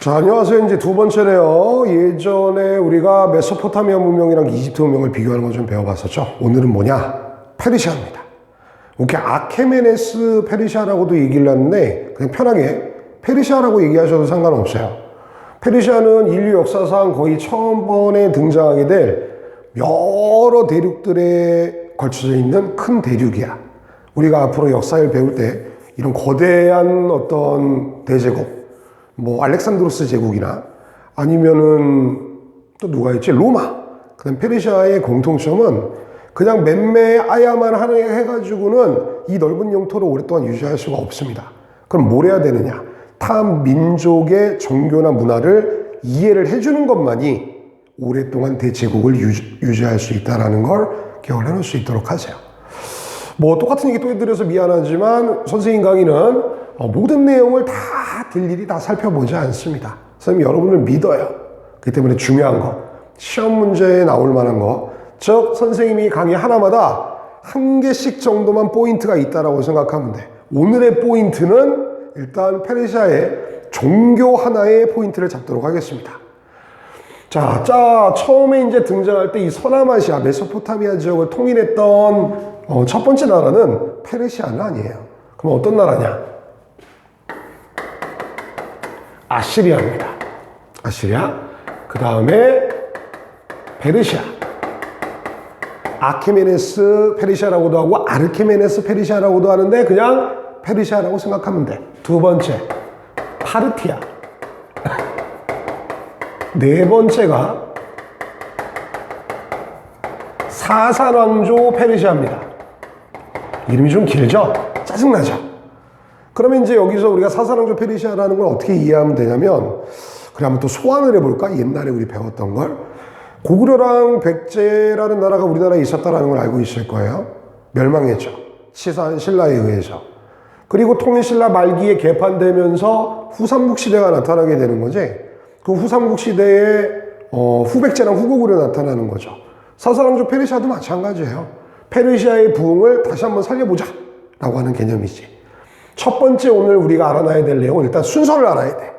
자, 안녕하세요. 이제 두 번째네요. 예전에 우리가 메소포타미아 문명이랑 이집트 문명을 비교하는 걸 좀 배워봤었죠. 오늘은 뭐냐? 페르시아입니다. 이렇게 아케메네스 페르시아라고도 얘기를 하는데 그냥 편하게 페르시아라고 얘기하셔도 상관없어요. 페르시아는 인류 역사상 거의 처음 번에 등장하게 될 여러 대륙들에 걸쳐져 있는 큰 대륙이야. 우리가 앞으로 역사를 배울 때 이런 거대한 어떤 대제국, 뭐 알렉산드로스 제국이나 아니면은 또 누가 있지? 로마. 그다음 페르시아의 공통점은 그냥 맴매아야만 하는 해가지고는 이 넓은 영토를 오랫동안 유지할 수가 없습니다. 그럼 뭘 해야 되느냐? 타 민족의 종교나 문화를 이해를 해주는 것만이 오랫동안 대제국을 유지, 유지할 수 있다는 걸 기억을 해놓을 수 있도록 하세요. 뭐 똑같은 얘기 또 해드려서 미안하지만 선생님 강의는 어, 모든 내용을 다 일일이 다 살펴보지 않습니다. 선생님 여러분을 믿어요. 그렇기 때문에 중요한 거, 시험 문제에 나올 만한 거, 즉 선생님이 강의 하나마다 한 개씩 정도만 포인트가 있다라고 생각하면 돼. 오늘의 포인트는 일단 페르시아의 종교 하나의 포인트를 잡도록 하겠습니다. 자, 자, 처음에 이제 등장할 때 이 서남아시아, 메소포타미아 지역을 통일했던 어, 첫 번째 나라는 페르시아는 아니에요. 그럼 어떤 나라냐? 아시리아입니다. 아시리아. 그 다음에 페르시아. 아케메네스 페르시아라고도 하고 아르케메네스 페르시아라고도 하는데 그냥 페르시아라고 생각하면 돼. 두 번째, 파르티아. 네 번째가 사산왕조 페르시아입니다. 이름이 좀 길죠? 짜증나죠? 그러면 이제 여기서 우리가 사산왕조 페르시아라는 걸 어떻게 이해하면 되냐면, 그래, 한번 또 소환을 해볼까? 옛날에 우리 배웠던 걸. 고구려랑 백제라는 나라가 우리나라에 있었다는 걸 알고 있을 거예요. 멸망했죠. 치산 신라에 의해서. 그리고 통일신라 말기에 개판되면서 후삼국 시대가 나타나게 되는 거지. 그 후삼국 시대에 어, 후백제랑 후고구려 나타나는 거죠. 사사랑조 페르시아도 마찬가지예요. 페르시아의 부흥을 다시 한번 살려보자 라고 하는 개념이지. 첫 번째 오늘 우리가 알아놔야 될 내용은 일단 순서를 알아야 돼.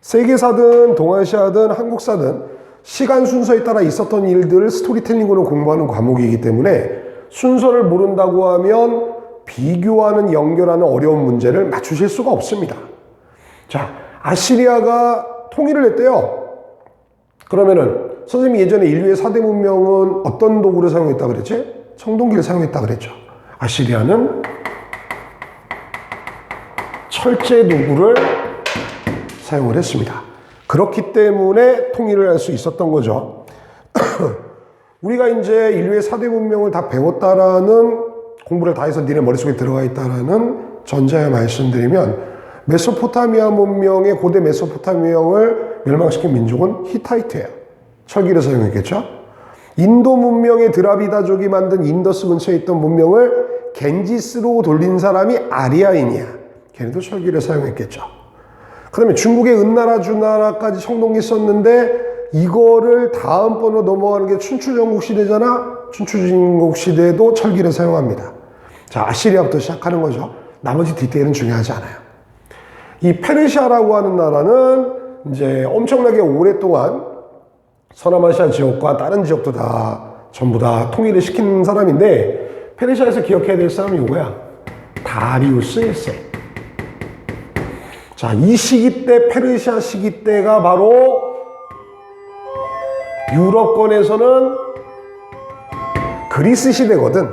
세계사든 동아시아든 한국사든 시간 순서에 따라 있었던 일들을 스토리텔링으로 공부하는 과목이기 때문에 순서를 모른다고 하면 비교하는 연결하는 어려운 문제를 맞추실 수가 없습니다. 자, 아시리아가 통일을 했대요. 그러면은 선생님이 예전에 인류의 4대 문명은 어떤 도구를 사용했다 그랬지? 청동기를 사용했다 그랬죠. 아시리아는 철제 도구를 사용을 했습니다. 그렇기 때문에 통일을 할 수 있었던 거죠. 우리가 이제 인류의 4대 문명을 다 배웠다라는 공부를 다 해서 니네 머릿속에 들어가 있다라는 전자에 말씀드리면 메소포타미아 문명의 고대 메소포타미아를 멸망시킨 민족은 히타이트예요. 철기를 사용했겠죠? 인도 문명의 드라비다족이 만든 인더스 근처에 있던 문명을 겐지스로 돌린 사람이 아리아인이야. 걔네도 철기를 사용했겠죠. 그러면 중국의 은나라, 주나라까지 청동기 썼는데 이거를 다음번으로 넘어가는 게 춘추전국 시대잖아. 춘추전국 시대에도 철기를 사용합니다. 자, 아시리아부터 시작하는 거죠. 나머지 디테일은 중요하지 않아요. 이 페르시아라고 하는 나라는 이제 엄청나게 오랫동안 서남아시아 지역과 다른 지역도 다 전부 다 통일을 시킨 사람인데 페르시아에서 기억해야 될 사람이 이거야. 다리우스 1세. 자, 이 시기 때 페르시아 시기 때가 바로 유럽권에서는 그리스 시대거든.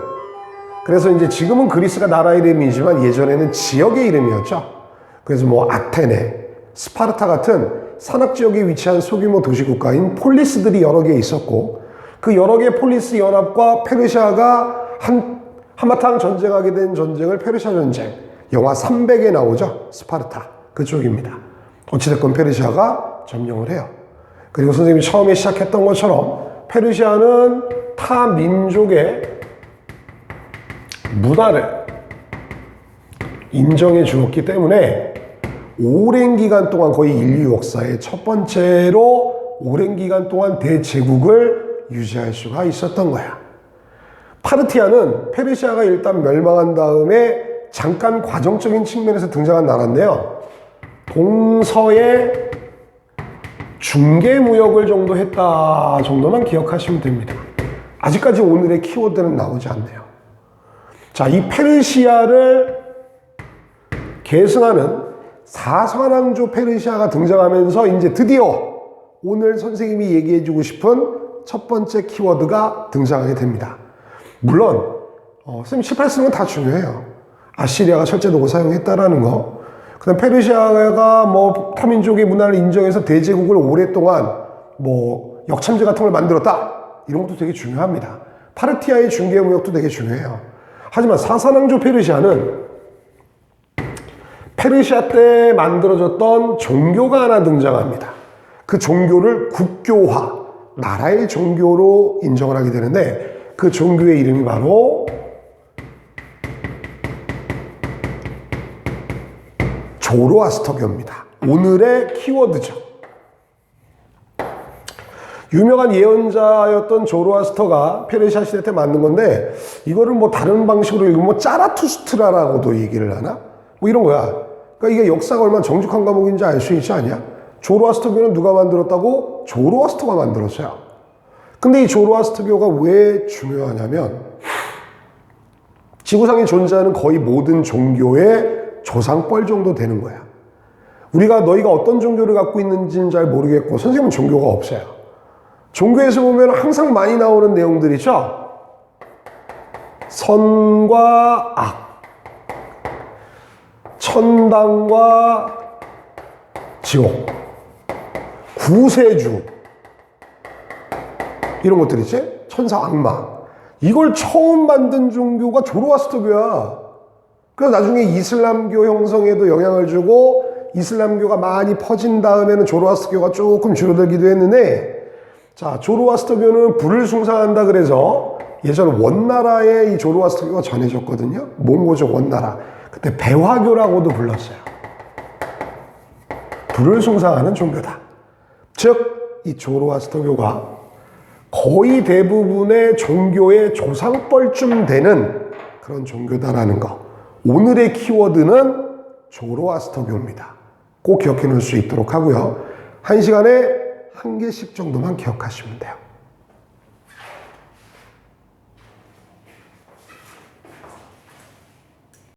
그래서 이제 지금은 그리스가 나라 이름이지만 예전에는 지역의 이름이었죠. 그래서 뭐 아테네, 스파르타 같은 산악 지역에 위치한 소규모 도시 국가인 폴리스들이 여러 개 있었고 그 여러 개 폴리스 연합과 페르시아가 한 한바탕 전쟁하게 된 전쟁을 페르시아 전쟁 영화 300에 나오죠. 스파르타 그쪽입니다. 어찌됐건 페르시아가 점령을 해요. 그리고 선생님이 처음에 시작했던 것처럼 페르시아는 타 민족의 문화를 인정해 주었기 때문에 오랜 기간 동안 거의 인류 역사의 첫 번째로 오랜 기간 동안 대제국을 유지할 수가 있었던 거야. 파르티아는 페르시아가 일단 멸망한 다음에 잠깐 과정적인 측면에서 등장한 나라인데요. 동서의 중개무역을 정도 했다 정도만 기억하시면 됩니다. 아직까지 오늘의 키워드는 나오지 않네요. 자, 이 페르시아를 계승하는 사선왕조 페르시아가 등장하면서 이제 드디어 오늘 선생님이 얘기해주고 싶은 첫 번째 키워드가 등장하게 됩니다. 물론 어, 선생님 18 쓰는 건다 중요해요. 아시리아가 철제도구 사용했다라는 거. 그다음 페르시아가 뭐 타민족의 문화를 인정해서 대제국을 오랫동안 뭐 역참제 같은 걸 만들었다. 이런 것도 되게 중요합니다. 파르티아의 중개 무역도 되게 중요해요. 하지만 사산왕조 페르시아는 페르시아 때 만들어졌던 종교가 하나 등장합니다. 그 종교를 국교화, 나라의 종교로 인정을 하게 되는데 그 종교의 이름이 바로 조로아스터교입니다. 오늘의 키워드죠. 유명한 예언자였던 조로아스터가 페르시아 시대 때 만든 건데 이거를 뭐 다른 방식으로 읽으면 뭐 짜라투스트라라고도 얘기를 하나? 뭐 이런 거야. 그러니까 이게 역사가 얼마나 정직한 과목인지 알 수 있지 않냐? 조로아스터교는 누가 만들었다고? 조로아스터가 만들었어요. 근데 이 조로아스터교가 왜 중요하냐면 지구상에 존재하는 거의 모든 종교의 조상뻘 정도 되는 거야. 우리가 너희가 어떤 종교를 갖고 있는지는 잘 모르겠고 선생님은 종교가 없어요. 종교에서 보면 항상 많이 나오는 내용들이죠. 선과 악, 천당과 지옥, 구세주 이런 것들이지. 천사 악마. 이걸 처음 만든 종교가 조로아스터교야. 그래서 나중에 이슬람교 형성에도 영향을 주고 이슬람교가 많이 퍼진 다음에는 조로아스터교가 조금 줄어들기도 했는데 자 조로아스터교는 불을 숭상한다 그래서 예전 원나라에 이 조로아스터교가 전해졌거든요. 몽고족 원나라. 그때 배화교라고도 불렀어요. 불을 숭상하는 종교다. 즉 이 조로아스터교가 거의 대부분의 종교의 조상뻘쯤 되는 그런 종교다라는 거. 오늘의 키워드는 조로아스터교입니다. 꼭 기억해 놓을 수 있도록 하고요. 한 시간에 한 개씩 정도만 기억하시면 돼요.